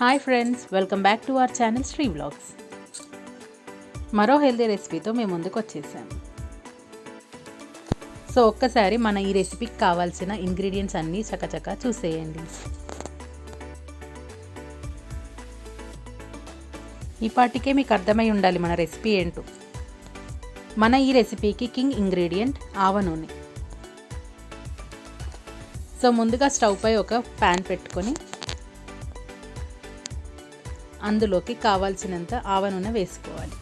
Hi friends welcome back to our channel Sri blogs మరో healthy రెసిపీతో మేము ముందుకు వచ్చేసాము సో ఒక్కసారి మన ఈ రెసిపీకి కావాల్సిన ఇంగ్రీడియంట్స్ అన్నీ చకచకా చూసేయండి. ఈ పాటికే మీకు అర్థమై ఉండాలి మన రెసిపీ ఏంటో. మన ఈ రెసిపీకి కింగ్ ఇంగ్రీడియంట్ ఆవ నూనె. సో ముందుగా స్టవ్ పై ఒక ప్యాన్ పెట్టుకొని అందులోకి కావాల్సినంత ఆవ నూనె వేసుకోవాలి.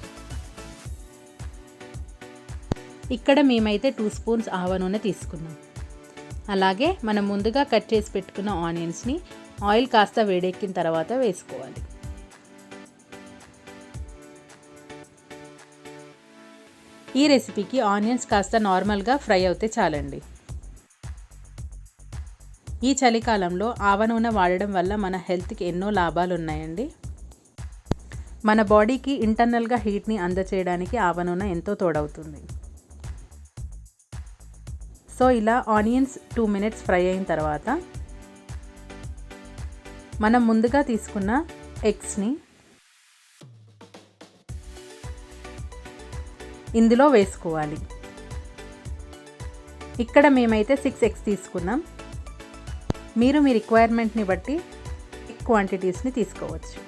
ఇక్కడ మేమైతే టూ స్పూన్స్ ఆవ నూనె తీసుకున్నాం. అలాగే మనం ముందుగా కట్ చేసి పెట్టుకున్న ఆనియన్స్ని ఆయిల్ కాస్త వేడెక్కిన తర్వాత వేసుకోవాలి. ఈ రెసిపీకి ఆనియన్స్ కాస్త నార్మల్గా ఫ్రై అవుతే చాలండి. ఈ చలికాలంలో ఆవ నూనె వాడడం వల్ల మన హెల్త్కి ఎన్నో లాభాలు ఉన్నాయండి మన బాడీకి ఇంటర్నల్గా హీట్ని అందచేయడానికి ఆవ నూనె ఎంతో తోడవుతుంది. సో ఇలా ఆనియన్స్ టూ మినిట్స్ ఫ్రై అయిన తర్వాత మనం ముందుగా తీసుకున్న ఎగ్స్ని ఇందులో వేసుకోవాలి. ఇక్కడ మేమైతే సిక్స్ ఎగ్స్ తీసుకున్నాం. మీరు మీ రిక్వైర్మెంట్ని బట్టి క్వాంటిటీస్ని తీసుకోవచ్చు.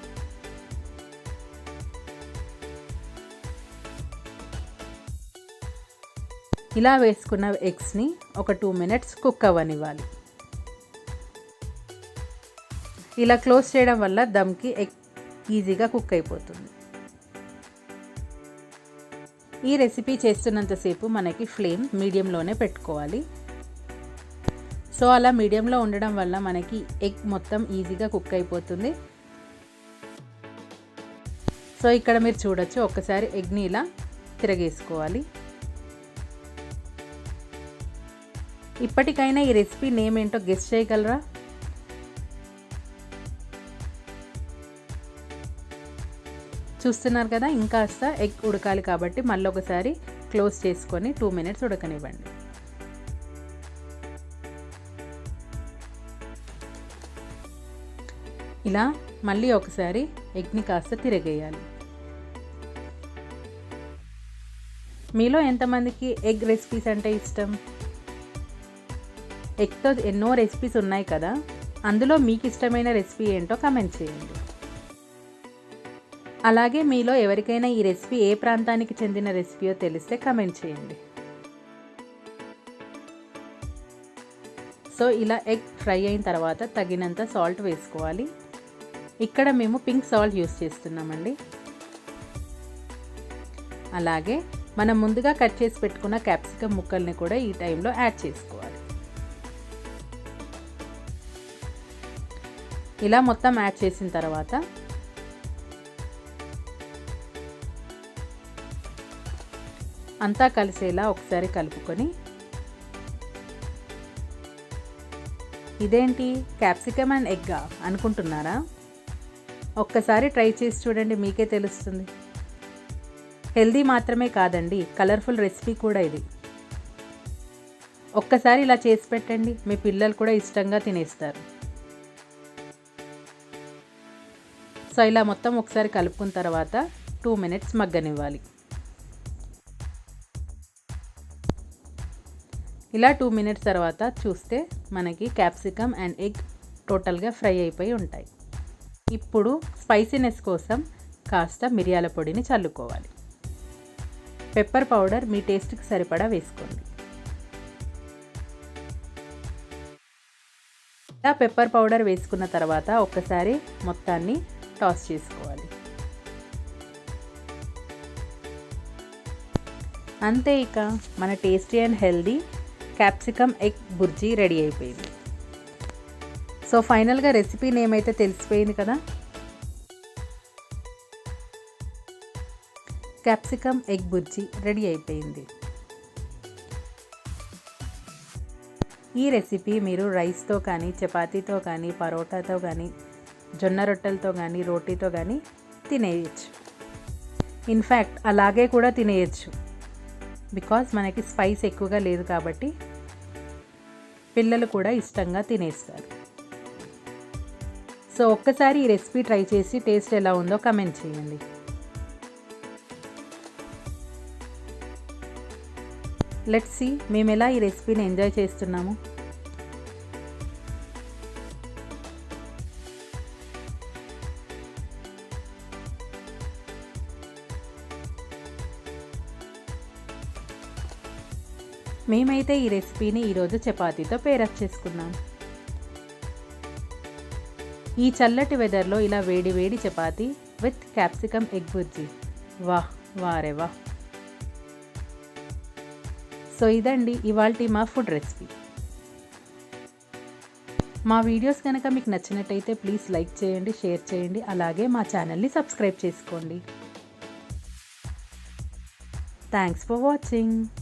ఇలా వేసుకున్న ఎగ్స్ని ఒక టూ మినిట్స్ కుక్ అవ్వనివ్వాలి. ఇలా క్లోజ్ చేయడం వల్ల దమ్కి ఎగ్ ఈజీగా కుక్ అయిపోతుంది. ఈ రెసిపీ చేస్తున్నంతసేపు మనకి ఫ్లేమ్ మీడియంలోనే పెట్టుకోవాలి. సో అలా మీడియంలో ఉండడం వల్ల మనకి ఎగ్ మొత్తం ఈజీగా కుక్ అయిపోతుంది. సో ఇక్కడ మీరు చూడొచ్చు ఒక్కసారి ఎగ్ని ఇలా తిరగేసుకోవాలి. ఇప్పటికైనా ఈ రెసిపీ నేమ్ ఏంటో గెస్ట్ చేయగలరా? చూస్తున్నారు కదా ఇంకాస్త ఎగ్ ఉడకాలి కాబట్టి మళ్ళీ ఒకసారి క్లోజ్ చేసుకొని టూ మినిట్స్ ఉడకనివ్వండి. ఇలా మళ్ళీ ఒకసారి ఎగ్ని కాస్త తిరగేయాలి. మీలో ఎంతమందికి ఎగ్ రెసిపీస్ అంటే ఇష్టం? ఎగ్తో ఎన్నో రెసిపీస్ ఉన్నాయి కదా అందులో మీకు ఇష్టమైన రెసిపీ ఏంటో కమెంట్ చేయండి. అలాగే మీలో ఎవరికైనా ఈ రెసిపీ ఏ ప్రాంతానికి చెందిన రెసిపీయో తెలిస్తే కమెంట్ చేయండి. సో ఇలా ఎగ్ ఫ్రై అయిన తర్వాత తగినంత సాల్ట్ వేసుకోవాలి. ఇక్కడ మేము పింక్ సాల్ట్ యూస్ చేస్తున్నామండి. అలాగే మనం ముందుగా కట్ చేసి పెట్టుకున్న క్యాప్సికమ్ ముక్కల్ని కూడా ఈ టైంలో యాడ్ చేసుకోవాలి. ఇలా మొత్తం యాడ్ చేసిన తర్వాత అంతా కలిసేలా ఒకసారి కలుపుకొని ఇదేంటి? క్యాప్సికమ్ అండ్ ఎగ్గా అనుకుంటున్నారా? ఒక్కసారి ట్రై చేసి చూడండి మీకే తెలుస్తుంది. హెల్దీ మాత్రమే కాదండి కలర్ఫుల్ రెసిపీ కూడా ఇది. ఒక్కసారి ఇలా చేసి పెట్టండి మీ పిల్లలు కూడా ఇష్టంగా తినేస్తారు. సో ఇలా మొత్తం ఒకసారి కలుపుకున్న తర్వాత టూ మినిట్స్ మగ్గనివ్వాలి. ఇలా టూ మినిట్స్ తర్వాత చూస్తే మనకి క్యాప్సికమ్ అండ్ ఎగ్ టోటల్గా ఫ్రై అయిపోయి ఉంటాయి. ఇప్పుడు స్పైసీనెస్ కోసం కాస్త మిరియాల పొడిని చల్లుకోవాలి. పెప్పర్ పౌడర్ మీ టేస్ట్కి సరిపడా వేసుకోండి. ఇలా పెప్పర్ పౌడర్ వేసుకున్న తర్వాత ఒక్కసారి మొత్తాన్ని టాస్ చేసుకోవాలి అంతే ఇక మన tasty and healthy capsicum egg bhurji ready అయిపోయింది. సో ఫైనల్గా రెసిపీ నేమ్ అయితే తెలిసిపోయింది కదా? క్యాప్సికమ్ ఎగ్ బుర్జీ రెడీ అయిపోయింది. ఈ రెసిపీ మీరు రైస్తో కానీ చపాతీతో కానీ పరోటాతో కానీ జొన్న రొట్టెలతో కానీ రోటీతో కానీ తినేయచ్చు. ఇన్ఫ్యాక్ట్ అలాగే కూడా తినేయచ్చు. బికాజ్ మనకి స్పైస్ ఎక్కువగా లేదు కాబట్టి పిల్లలు కూడా ఇష్టంగా తినేస్తారు. సో ఒక్కసారి ఈ రెసిపీ ట్రై చేసి టేస్ట్ ఎలా ఉందో కమెంట్ చేయండి. లెట్స్ సి మేము ఎలా ఈ రెసిపీని ఎంజాయ్ చేస్తున్నాము? మేమైతే ఈ రెసిపీని ఈరోజు చపాతీతో పేరప్ చేసుకున్నాం ఈ చల్లటి వెదర్లో ఇలా వేడి వేడి chapati with capsicum egg bhurji వాహ్ వారే వాహ్. సో ఇదండి ఇవాళ మా ఫుడ్ రెసిపీ. మా వీడియోస్ కనుక మీకు నచ్చినట్టయితే ప్లీజ్ లైక్ చేయండి షేర్ చేయండి అలాగే మా ఛానల్ని సబ్స్క్రైబ్ చేసుకోండి. Thanks for watching.